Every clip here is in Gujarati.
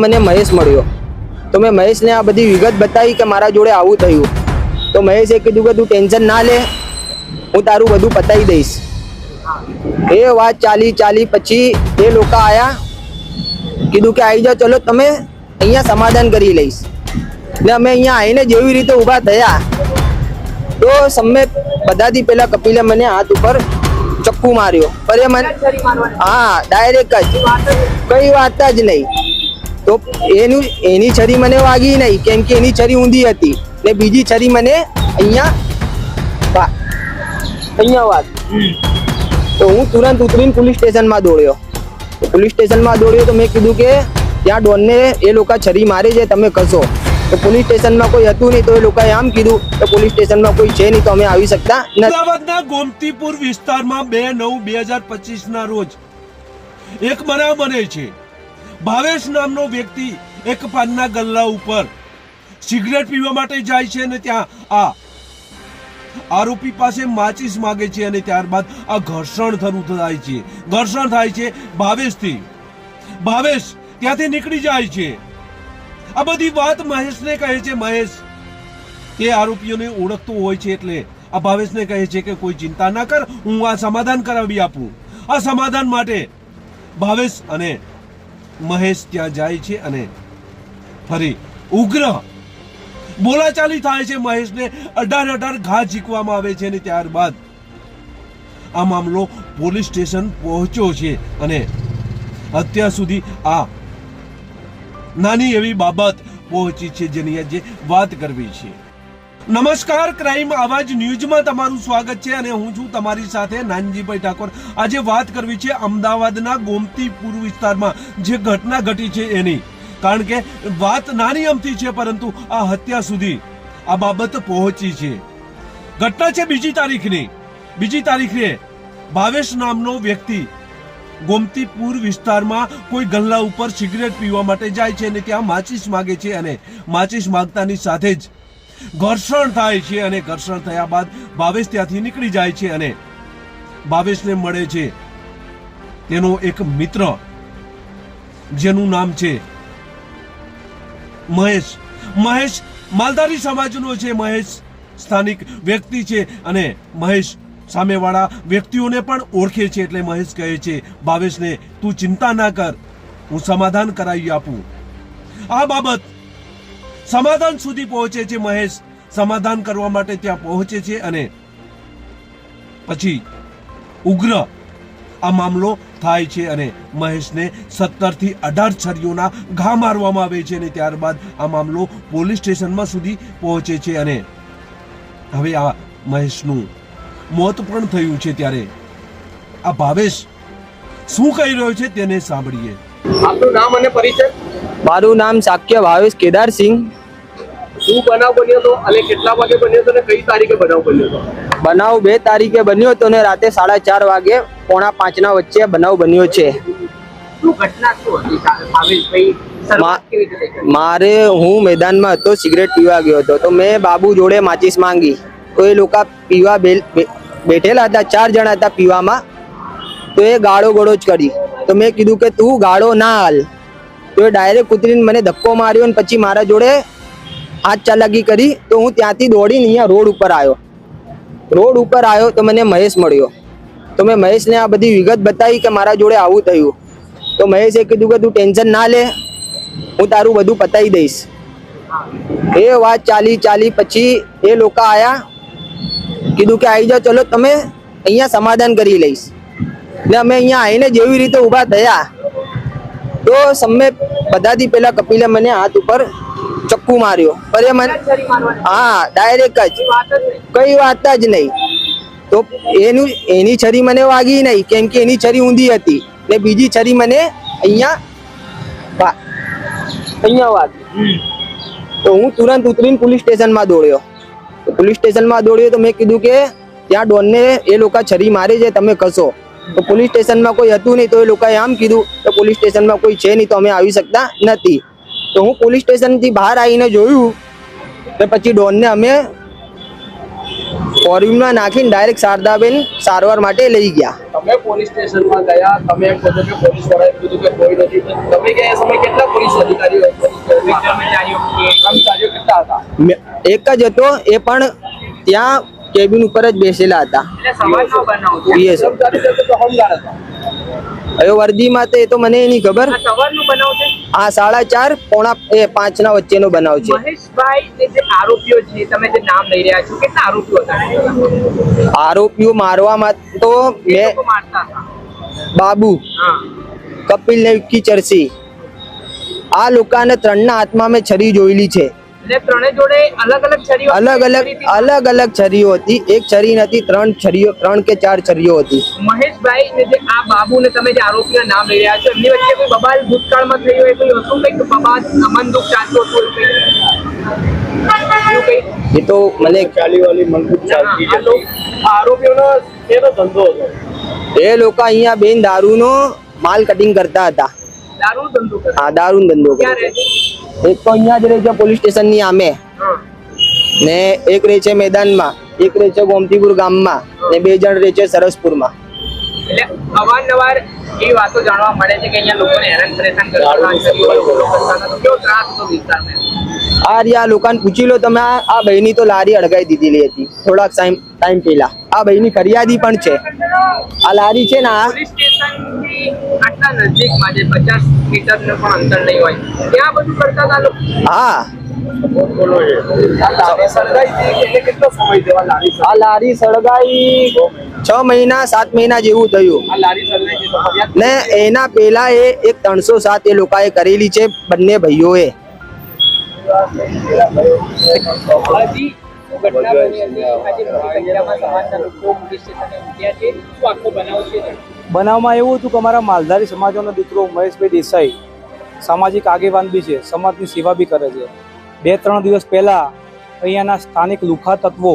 મને મહેશ મળ્યો. તો મેં મહેશને આ બધી વિગત બતાવી કે મારા જોડે આવું થયું. તો મહેશે કીધું કે તું ટેન્શન ના લે, હું તારું બધું પતાવી દઈશ. એ વાત ચાલી ચાલી પછી એ લોકો આવ્યા કીધું કે આવી જાઓ, ચલો તમે અહીંયા સમાધાન કરી લઈશ. ને અમે અહીંયા આવીને જેવી રીતે ઊભા થયા, તો સમ્મે બધાથી પહેલા કપિલે મને હાથ ઉપર ચક્કુ માર્યો. પર એ મને, હા ડાયરેક્ટ જ. કઈ વાત જ નહીં. તો એનું એની છરી મને વાગી નહીં, કેમ કે એની છરી ઊંધી હતી. ને બીજી છરી મને અહીંયા અહીંયા વાગી. તો હું તુરંત ઉતરીને પોલીસ સ્ટેશનમાં દોડ્યો. પોલીસ સ્ટેશનમાં દોડ્યો તો મેં કીધું કે ત્યાં ડોનને એ લોકો છરી મારે છે, તમે કશો. તો પોલીસ સ્ટેશનમાં કોઈ હતું નહીં, તો એ લોકોએ આમ કીધું કે પોલીસ સ્ટેશનમાં કોઈ છે નહીં, તો અમે આવી શકતા નથી. અમદાવાદના ગોમતીપુર વિસ્તારમાં બે નવ બે હજાર પચીસના રોજ એક બનાવ બને છે. ભાવેશ નામનો વ્યક્તિ એક પાનના ગલ્લા ઉપર સિગરેટ પીવા માટે જાય છે અને ત્યાં આ આરોપી પાસે માચીસ માગે છે અને ત્યારબાદ આ ઘર્ષણ થયું થાય છે. ઘર્ષણ થાય છે ભાવેશથી. ભાવેશ ત્યાંથી નીકળી જાય છે. આ બધી વાત મહેશને કહે છે. મહેશ, તે આરોપીઓને ઓળખતો હોય છે એટલે આ ભાવેશને કહે છે કે કોઈ ચિંતા ના કર, હું આ સમાધાન કરાવી આપું. આ સમાધાન માટે ભાવેશ અને મહેશ ત્યાં જાય છે અને ફરી ઉગ્ર બોલાચાલી થાય છે મહેશને. અઢાર અઢાર ઘા ઝીકવામાં આવે છે અને ત્યારબાદ આ મામલો પોલીસ સ્ટેશન પહોંચ્યો છે અને અત્યાર સુધી આ નાની એવી બાબત પહોંચી છે જેની આજે વાત કરવી છે. નમસ્કાર, ક્રાઇમ આવાજ ન્યૂઝમાં તમારું સ્વાગત છે અને હું છું તમારી સાથે નાનજીભાઈ ઠાકોર. આજે વાત કરવી છે અમદાવાદના ગોમતીપુર વિસ્તારમાં, જે ઘટના ઘટી છે એની. કારણ કે વાત નાની અમથી છે, પરંતુ આ હત્યા સુધી આ બાબત પહોંચી છે. ઘટના છે બીજી તારીખની. બીજી તારીખે ભાવેશ નામનો વ્યક્તિ ગોમતીપુર વિસ્તારમાં કોઈ ગલ્લા ઉપર સિગરેટ પીવા માટે જાય છે અને ત્યાં માચીસ માગે છે અને માચીસ માગતાની સાથે જ ઘર્ષણ થાય છે અને ઘર્ષણ થયા બાદ ભાવેશ ત્યાંથી નીકળી જાય છે અને ભાવેશને મળે છે તેનો એક મિત્ર, જેનું નામ છે મહેશ. મહેશ માલધારી સમાજનો છે, મહેશ સ્થાનિક વ્યક્તિ છે અને મહેશ સામેવાળા વ્યક્તિઓને પણ ઓળખે છે એટલે મહેશ કહે છે, ભાવેશને તું ચિંતા ના કર, હું સમાધાન કરાવી આપું. આ બાબત સમાધાન સુધી પહોંચે છે મહેશ. સમાધાન કરવા માટે ત્યાં પહોંચે છે અને પછી ઉગ્ર આ મામલો થાય છે અને મહેશને સત્તરથી અઢાર છરીઓના ઘા મારવામાં આવે છે અને ત્યારબાદ આ મામલો પોલીસ સ્ટેશનમાં સુધી પહોંચે છે અને હવે આ મહેશનું મોત પણ થયું છે ત્યારે. આ ભાવેશ શું કહી રહ્યો છે તેને સાંભળીએ. આપનું નામ અને પરિચય? મારું નામ સાક્ય ભાવેશ કેદારસિંહ શું બનાવ બન્યો હતો અને કેટલા વાગે બન્યો હતો અને કઈ તારીખે બનાવ બન્યો હતો બનાવ બે તારીખે બન્યો હતો ને રાતે સાડા ચાર વાગે પોણા પાંચના વચ્ચે બનાવ બન્યો છે? મારે હું મેદાનમાં હતો સિગરેટ પીવા ગયો હતો. તો મેં બાબુ જોડે માચીસ માંગી. તો એ લોકો પીવા બેઠેલા હતા ચાર જણા હતા પીવામાં. તો એ ગાળો ગળો જ કરી. તો મેં કીધું કે તું ગાળો ના હાલ. તો એ ડાયરેક્ટ કૂતરીને મને ધક્કો માર્યો અને પછી મારા જોડે હાથ ચાલાકી કરી. તો હું ત્યાંથી દોડીને અહીંયા રોડ ઉપર આવ્યો. રોડ ઉપર આવ્યો તો મને મહેશ મળ્યો. તો મેં મહેશને આ બધી વિગત બતાવી કે મારા જોડે આવું થયું. તો મહેશે કીધું કે તું ટેન્શન ના લે, હું તારું બધું પતાવી દઈશ. એ વાત ચાલી ચાલી પછી એ લોકો આવ્યા કીધું કે આવી જાઓ, ચલો તમે અહીંયા સમાધાન કરી લઈશ. ને અમે અહીંયા આવીને જેવી રીતે ઊભા થયા. તો સમ્મે બધાથી પહેલા કપિલે મને હાથ ઉપર ચક્કુ માર્યો. પર એ મને હા ડાયરેક્ટ જ. વાત કઈ વાત જ નહીં. તો એનું એની છરી મને વાગી નહીં, કેમ કે એની છરી ઊંધી હતી. ને બીજી છરી મને અહીંયા અહીંયા વાગી. તો હું તુરંત ઉતરીને પોલીસ સ્ટેશનમાં દોડ્યો. પોલીસ સ્ટેશનમાં દોડ્યો તો મેં કીધું કે ત્યાં ડોનને એ લોકો છરી મારે છે, તમે કશો. તો પોલીસ સ્ટેશનમાં કોઈ હતું નહીં તો એ લોકોએ આમ કીધું તો પોલીસ સ્ટેશનમાં કોઈ છે નહીં તો અમે આવી શકતા નથી. તો હું પોલીસ સ્ટેશનથી બહાર આવીને જોયું તો પછી ડોનને અમે ફોર નાખીને ડાયરેક્ટ શારદાબેન સારવાર માટે લઈ ગયા. તમે પોલીસ સ્ટેશનમાં ગયા તમે એમ કહો કે પોલીસ વાળાએ કીધું કે કોઈ નથી તમે ગયા એ કેટલા પોલીસ અધિકારીઓ કર્મચારીઓ કર્મચારીઓ કેટલા હતા? એક જ હતો એ પણ ત્યાં કેબિન ઉપર જ બેસેલા હતા. હવે વર્દીમાં તો એ તો મને નહીં ખબર. હા આ સાડા ચાર પોણા એ પાંચના વચ્ચેનો વચ્ચે નો બનાવ છે આરોપીઓ મારવામાં તો મેં બાબુ કપિલ ને વિક્કી ચરસી. આ લોકોને ત્રણના હાથમાં મેં છરી જોયેલી છે. અલગ અલગ અલગ અલગ અલગ અલગ છરીઓ હતી. એક છરી નથી ત્રણ છરીઓ ત્રણ કે ચાર છરીઓ હતી. મહેશભાઈ ને જે આ બાબુ ને તમે જે આરોપીના નામ લઈ રહ્યા છો એમની વચ્ચે કોઈ બબાલ ભૂતકાળમાં થઈ હોય કોઈ હતું કંઈક? બબાલ મનદુખ ચાલતું હતું એવું કંઈ એવું કંઈ એ તો મને ચાલી વાલી મંદિર ચાલતી જતી આરોપીઓનો એનો ધંધો હતો? એ લોકો અહીંયા બેન દારૂનો માલ કટિંગ કરતા હતા. દારૂ ધંધો કરે હા દારૂ ધંધો કરે ક્યાં રહે છે. છે એક તો અહીંયા જ રહે છે પોલીસ સ્ટેશનની આમે હા ને એક રહે છે મેદાનમાં, એક રહે છે ગોમતીપુર ગામમાં, ને બે જણ રહે છે સરસપુરમાં એટલે અવારનવાર એ વાતો જાણવા મળે છે કે અહીંયા લોકોને હેરાન પરેશાન. તો કેવો ત્રાસ હતો વિસ્તારમાં આ રહ્યા લોકોને પૂછી લો તમે આ બહેની ભાઈની તો લારી અડગાઈ દીધેલી હતી. થોડાક ટાઈમ ટાઈમ પહેલા. આ ભાઈની ફરિયાદી પણ છે. આ લારી છે ને આ પોલીસ સ્ટેશનથી આટલા નજીકમાં જે પચાસ મીટરનું પણ અંતર નહીં હોય. ત્યાં બધું કરતા હતા લોકો? હા. આ લારી સળગાઈ હતી એટલે કેટલો સમય દેવા લારી આ લારી સળગાઈ છ મહિના સાત મહિના જેવું થયું. ને એના પહેલા એ એક ત્રણસો સાત એ લોકોએ કરેલી છે બંને ભાઈઓએ. બનાવમાં એવું હતું કે અમારા માલધારી સમાજનો દીકરો મહેશભાઈ દેસાઈ સામાજિક આગેવાન બી છે, સમાજની સેવા બી કરે છે. બે ત્રણ દિવસ પહેલાં અહીંયાના સ્થાનિક લુખા તત્વો,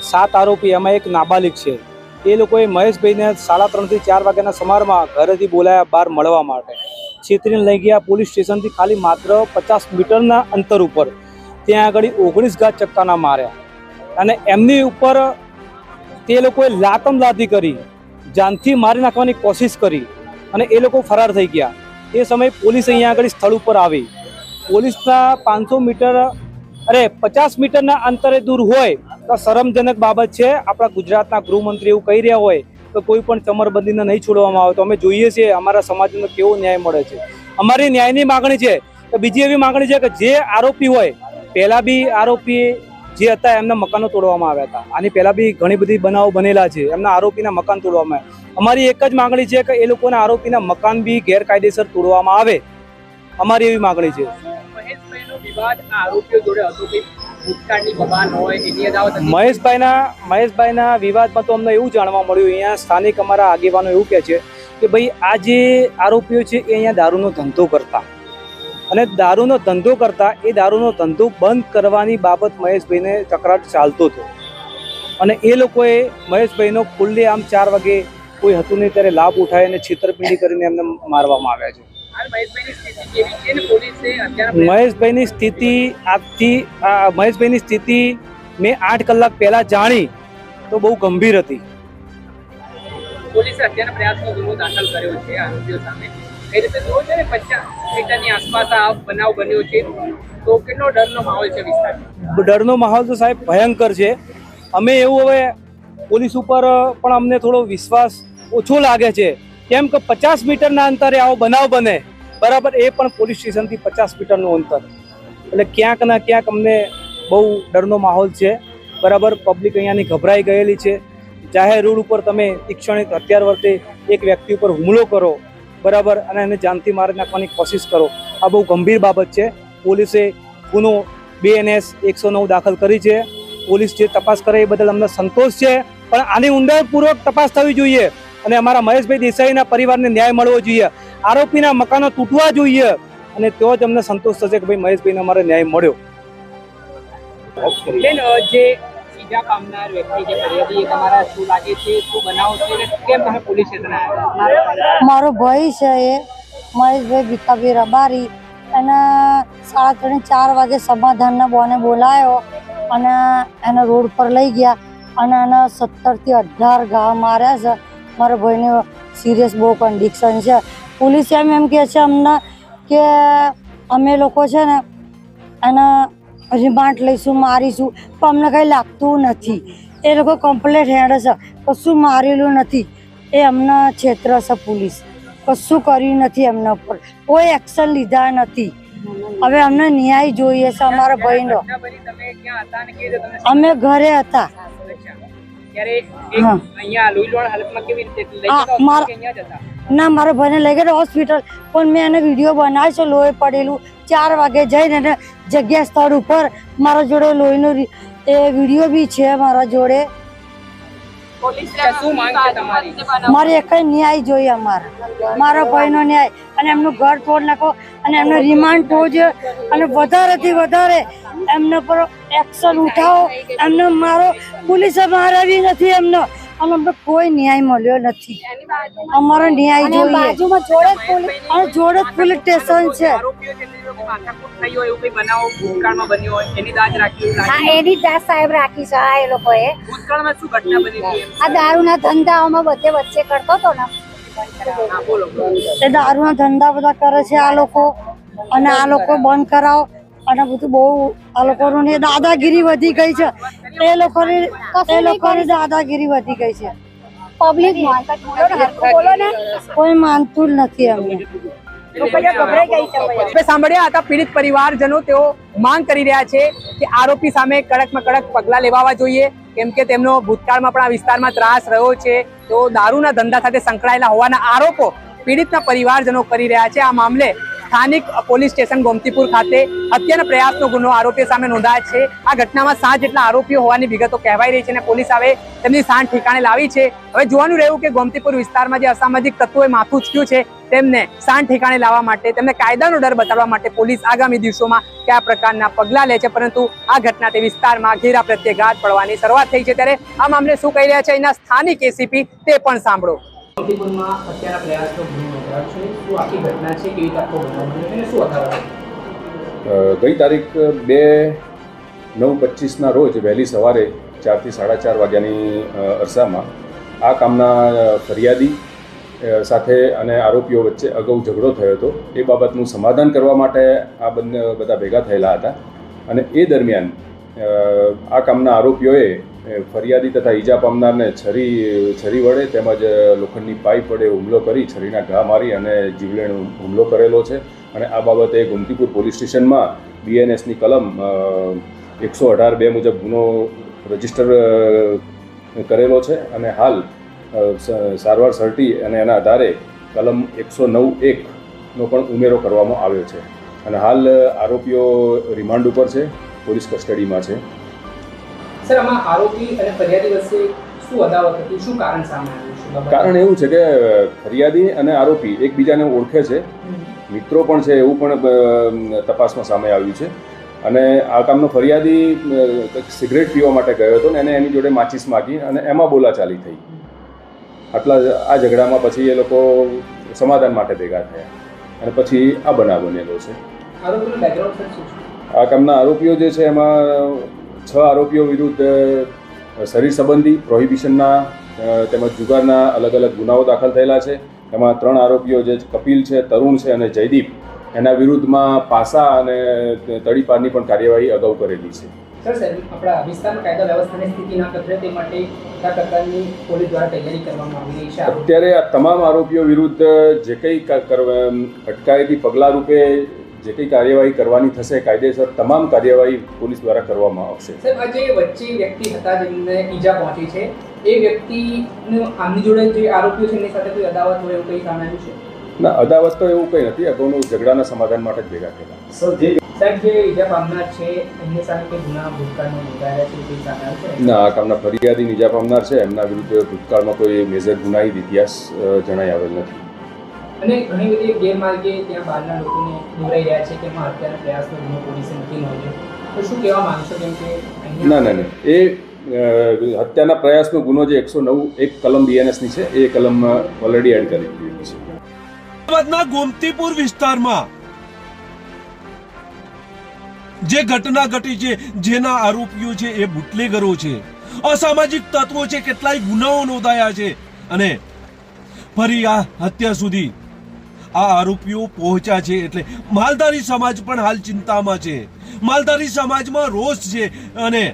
સાત આરોપી, એમાં એક નાબાલિક છે. એ લોકોએ મહેશભાઈને સાડા ત્રણથી ચાર વાગ્યાના સમારમાં ઘરેથી બોલાયા બહાર મળવા માટે. છેતરીને લઈ ગયા પોલીસ સ્ટેશનથી ખાલી માત્ર પચાસ મીટરના અંતર ઉપર. ત્યાં આગળ ઓગણીસ ઘા ચક્કાના માર્યા. અને એમની ઉપર તે લોકોએ લાતમ લાતી કરી, જાનથી મારી નાખવાની કોશિશ કરી અને એ લોકો ફરાર થઈ ગયા. એ સમયે પોલીસ અહીંયા આગળ સ્થળ ઉપર આવી. પોલીસના પાંચસો મીટર, અરે પચાસ મીટરના અંતરે દૂર હોય તો શરમજનક બાબત છે. આપણા ગુજરાતના ગૃહમંત્રી એવું કહી રહ્યા હોય કે કોઈ પણ ચમરબંધીને નહીં છોડવામાં આવે તો અમે જોઈએ છીએ અમારા સમાજને કેવો ન્યાય મળે છે. અમારી ન્યાયની માગણી છે કે બીજી એવી માગણી છે કે જે આરોપી હોય, પહેલાં બી આરોપી જે હતા એમના મકાનો તોડવામાં આવ્યા હતા. આની પહેલાં બી ઘણી બધી બનાવો બનેલા છે, એમના આરોપીના મકાન તોડવામાં અમારી એક જ માગણી છે કે એ લોકોના આરોપીના મકાન બી ગેરકાયદેસર તોડવામાં આવે. અમારી એવી માગણી છે. મહેશભાઈનો. મહેશભાઈના વિવાદમાં તો અમને એવું જાણવા મળ્યું, અહીંયા સ્થાનિક અમારા આગેવાનો એવું કહે છે કે ભાઈ, આ જે આરોપીઓ છે, એ અહીંયા દારૂનો ધંધો કરતા અને દારૂનો ધંધો કરતા, એ દારૂનો ધંધો બંધ કરવાની બાબત મહેશભાઈને તકરાર ચાલતો હતો અને એ લોકોએ મહેશભાઈનો ખુલ્લે આમ ચાર વાગે કોઈ હતું નહીં, ત્યારે લાભ ઉઠાવી અને છેતરપિંડી કરીને એમને મારવામાં આવ્યા છે મહેશભાઈની સ્થિતિ આજથી આ મહેશભાઈની સ્થિતિ મેં આઠ કલાક પહેલા જાણી તો બહુ ગંભીર હતી. પોલીસે અત્યારે પ્રયાસનો ગુનો દાખલ કર્યો છે આરોપીઓ સામે. એ રીતે જુઓ છે પચાસ મીટરની આસપાસ આ બનાવ બન્યો છે તો કેટલો ડરનો માહોલ છે વિસ્તારમાં? ડરનો માહોલ તો સાહેબ ભયંકર છે. અમે એવું હવે પોલીસ ઉપર પણ અમને થોડો વિશ્વાસ ઓછો લાગે છે. કેમ કે પચાસ મીટરના અંતરે આવો બનાવ બને, બરાબર, એ પણ પોલીસ સ્ટેશનથી પચાસ મીટરનું અંતર. એટલે ક્યાંક ના ક્યાંક અમને બહુ ડરનો માહોલ છે. બરાબર, પબ્લિક અહીંયાની ગભરાઈ ગયેલી છે. જાહેર રોડ ઉપર તમે તીક્ષણિક હત્યાર વર્તે એક વ્યક્તિ ઉપર હુમલો કરો, બરાબર, અને એને જાનથી મારી નાખવાની કોશિશ કરો. આ બહુ ગંભીર બાબત છે. પોલીસે ગુનો બીએનએસ એકસો નવ દાખલ કરી છે. પોલીસ જે તપાસ કરે એ બદલ અમને સંતોષ છે. પણ આની ઊંડાણપૂર્વક તપાસ થવી જોઈએ. અને અમારા મહેશભાઈ દેસાઈના પરિવારને ન્યાય મળવો જોઈએ. આરોપીના મકાનો તૂટવા જોઈએ. અને તો જ અમને સંતોષ થશે કે ભાઈ મહેશભાઈને અમારે ન્યાય મળ્યો. જે ઈજા પામનાર વ્યક્તિ જે ફરિયાદી એ તમારા શું લાગે છે? શું બનાવ છે? કેમ તમે પોલીસ સ્ટેશન આવ્યા મારો ભાઈ છે એ મહેશભાઈ ભીખાભાઈ રબારી. એને સાડા ત્રણ ચાર વાગે સમાધાનના બોને બોલાયો અને એને રોડ પર લઈ ગયા અને એને સત્તરથી અઢાર ઘા માર્યા છે. મારા ભાઈને સિરિયસ બહુ કન્ડિક્શન છે. પોલીસ એમ એમ કહે છે અમને કે અમે લોકો છે ને એના રિમાન્ડ લઈશું મારીશું પણ અમને કંઈ લાગતું નથી. એ લોકો કમ્પ્લેટ હેડ છે. કશું મારેલું નથી. એ અમને ક્ષેત્ર છે પોલીસ કશું કર્યું નથી એમના પર કોઈ એક્શન લીધા નથી. હવે અમને ન્યાય જોઈએ છે અમારા ભાઈનો. અમે ઘરે હતા. ના મારા ભાઈને લઈ ગયા હોસ્પિટલ પણ મેં એને વીડિયો બનાવ્યો છે લોહી પડેલું. ચાર વાગે જઈને એને જગ્યા સ્થળ ઉપર મારા જોડે લોહીનો એ વીડિયો બી છે મારા જોડે. મારે એક ન્યાય જોઈએ અમારે. મારા ભાઈનો ન્યાય. અને એમનું ઘર તોડ નાખો. અને એમનો રિમાન્ડ થવો જોઈએ અને વધારેથી વધારે એમના પર એક્શન ઉઠાવો. એમને મારો પોલીસે મારાવી નથી એમનો. અને અમને કોઈ ન્યાય મળ્યો નથી. અમારો ન્યાય જોઈએ. બાજુમાં જોડે પોલીસ અને જોડે પોલીસ સ્ટેશન છે. એની દાસ સાહેબ રાખી છે આ એ લોકોએ? આ દારૂના ધંધાઓમાં બધે વચ્ચે કરતો હતો ને. એ દારૂના ધંધા બધા કરે છે આ લોકો. અને આ લોકો બંધ કરાવો. અને બધું બહુ આ લોકોની દાદાગીરી વધી ગઈ છે. એ લોકોની એ લોકોની દાદાગીરી વધી ગઈ છે. પબ્લિક કોઈ માનતું જ નથી અમને. સાંભળ્યા હતા પીડિત પરિવારજનો તેઓ માંગ કરી રહ્યા છે કે આરોપી સામે કડકમાં કડક પગલાં લેવાવા જોઈએ. કેમ કે તેમનો ભૂતકાળમાં પણ આ વિસ્તારમાં ત્રાસ રહ્યો છે. તેઓ દારૂના ધંધા સાથે સંકળાયેલા હોવાના આરોપો પીડિતના પરિવારજનો કરી રહ્યા છે. આ મામલે સ્થાનિક પોલીસ સ્ટેશન ગોમતીપુર ખાતે હત્યાના પ્રયાસનો ગુનો આરોપીઓ સામે નોંધાયો છે. આ ઘટનામાં સાત જેટલા આરોપીઓ હોવાની વિગતો કહેવાઈ રહી છે અને પોલીસ હવે તેમની સાંઠ ઠેકાણે લાવી છે. હવે જોવાનું રહ્યું કે ગોમતીપુર વિસ્તારમાં જે અસામાજિક તત્વોએ માથું ઉચક્યું છે, તેમને સાંઠ ઠેકાણે લાવવા માટે, તેમને કાયદાનો ડર બતાવવા માટે પોલીસ આગામી દિવસોમાં કયા પ્રકારના પગલાં લે છે, પરંતુ આ ઘટના તે વિસ્તારમાં ઘેરા પ્રત્યેઘાત પડવાની શરૂઆત થઈ છે. ત્યારે આ મામલે શું કહી રહ્યા છે? અહીંના સ્થાનિક એસીપી તે પણ સાંભળો. ગઈ તારીખ બે નવ પચીસના રોજ વહેલી સવારે ચારથી સાડા ચાર વાગ્યાની અરસામાં આ કામના ફરિયાદી સાથે અને આરોપીઓ વચ્ચે અગાઉ ઝઘડો થયો હતો. એ બાબતનું સમાધાન કરવા માટે આ બંને, બધા ભેગા થયેલા હતા. અને એ દરમિયાન આ કામના આરોપીઓએ ફરિયાદી તથા ઈજા પામનારને છરી છરી વડે તેમજ લોખંડની પાઇપ વડે હુમલો કરી છરીના ઘા મારી અને જીવલેણ હુમલો કરેલો છે. અને આ બાબતે ગોમતીપુર પોલીસ સ્ટેશનમાં બીએનએસની કલમ એકસો અઢાર બે મુજબ ગુનો રજિસ્ટર કરેલો છે. અને હાલ સારવાર સર્ટી અને એના આધારે કલમ એકસો નવ એકનો પણ ઉમેરો કરવામાં આવ્યો છે. અને હાલ આરોપીઓ રિમાન્ડ ઉપર છે, પોલીસ કસ્ટડીમાં છે. સર આમાં આરોપી અને ફરિયાદી વચ્ચે શું અદાવત હતી? શું કારણ સામે આવ્યું કારણ એવું છે કે ફરિયાદી અને આરોપી એકબીજાને ઓળખે છે. મિત્રો પણ છે એવું પણ તપાસમાં સામે આવ્યું છે. અને આ કામનો ફરિયાદી સિગરેટ પીવા માટે ગયો હતો ને એને એની જોડે માચીસ માગી અને એમાં બોલાચાલી થઈ. આટલા આ ઝઘડામાં પછી એ લોકો સમાધાન માટે ભેગા થયા. અને પછી આ બનાવ બનેલો છે? આ કામના આરોપીઓ જે છે એમાં છ આરોપીઓ વિરુદ્ધ શરીર સંબંધી પ્રોહિબિશનના તેમજ જુગારના અલગ અલગ ગુનાઓ દાખલ થયેલા છે. એમાં ત્રણ આરોપીઓ જે કપિલ છે તરુણ છે અને જયદીપ એના વિરુદ્ધમાં પાસા અને તડીપારની પણ કાર્યવાહી અગાઉ કરેલી છે. સર સર આપણા વિસ્તારમાં કાયદા વ્યવસ્થાની સ્થિતિ ના કથરે તે માટે કયા પ્રકારની પોલીસ દ્વારા તૈયારી કરવામાં આવી છે. અત્યારે આ તમામ આરોપીઓ વિરુદ્ધ જે કંઈ અટકાયતી પગલાં રૂપે જે કંઈ કાર્યવાહી કરવાની થશે કાયદેસર તમામ કાર્યવાહી પોલીસ દ્વારા કરવામાં આવશે. સાહેબ આજે વચ્ચે વ્યક્તિ હતા જેમને ઈજા પહોંચી છે એ વ્યક્તિનું આમની જોડે જે આરોપીઓ છે એમની સાથે કોઈ અદાવત હોય એવું કંઈ સામે આવ્યું છે? ના અદાવત તો એવું કંઈ નથી અગાઉનું ઝઘડાના સમાધાન માટે જ ભેગા થયેલા. સાહેબ જે ઈજા પામનાર છે એમની સામે કોઈ ગુના ભૂતકાળમાં નોંધાયેલા છે કોઈ સામે ના આ કામના ફરિયાદી નીજા પામનાર છે એમના વિરુદ્ધ ભૂતકાળમાં કોઈ મેજર ગુનાહિત ઇતિહાસ જણાઈ આવેલ નથી. અને ઘણી બધી ગેરમાર્ગે ત્યાં બહારના લોકોને દોરાઈ રહ્યા છે કે એમાં હત્યાના પ્રયાસનો ગુનો પોલીસે નથી નોંધ્યો. તો શું કહેવા માંગશો કેમ કે ના ના ના. એ હત્યાના પ્રયાસનો ગુનો જે એકસો નવ એક કલમ બીએનએસની છે એ કલમ ઓલરેડી એડ કરી દીધી છે. અમદાવાદના ગોમતીપુર વિસ્તારમાં જે ઘટના ઘટી છે જેના આરોપીઓ છે એ બુટલેગરો છે. અસામાજિક તત્વો છે કેટલાય ગુનાઓ નોંધાયા છે. અને ફરી આ હત્યા સુધી આ આરોપીઓ પહોંચ્યા છે એટલે માલધારી સમાજ પણ હાલ ચિંતામાં છે. માલધારી સમાજમાં રોષ છે અને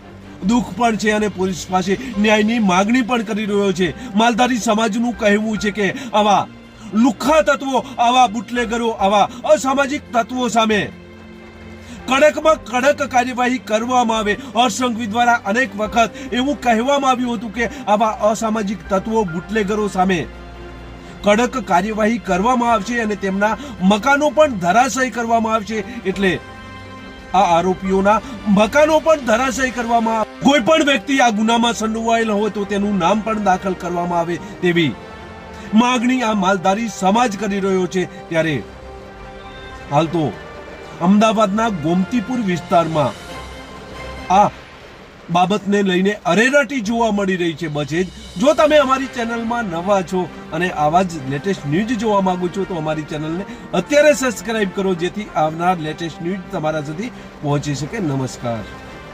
દુઃખ પણ છે અને પોલીસ પાસે ન્યાયની માગણી પણ કરી રહ્યો છે. માલધારી સમાજનું કહેવું છે કે આવા લુખ્ખા તત્વો, આવા બુટલેગરો, આવા અસામાજિક તત્વો સામે કડકમાં કડક કાર્યવાહી કરવામાં આવે. હર્ષસંઘવી દ્વારા અનેક વખત એવું કહેવામાં આવ્યું હતું કે આવા અસામાજિક તત્વો, બુટલેગરો સામે કડક કાર્યવાહી કરવામાં આવશે અને તેમના મકાનો પણ ધરાશય કરવામાં આવશે. એટલે આ આરોપીઓના મકાનો પણ ધરાશય કરવામાં કોઈ પણ વ્યક્તિ આ ગુનામાં સંડોવાયેલ હોય તો તેનું નામ પણ દાખલ કરવામાં આવે તેવી માગણી આ માલધારી સમાજ કરી રહ્યો છે. ત્યારે હાલ તો અમદાવાદના ગોમતીપુર વિસ્તારમાં આ બાબતને લઈને અરેરાટી જોવા મળી રહી છે બચેજ જો તમે અમારી ચેનલમાં નવા છો અને આવા જ લેટેસ્ટ ન્યૂઝ જોવા માંગો છો, તો અમારી ચેનલને અત્યારે સબસ્ક્રાઇબ કરો, જેથી આવનાર લેટેસ્ટ ન્યૂઝ તમારા સુધી પહોંચી શકે. નમસ્કાર.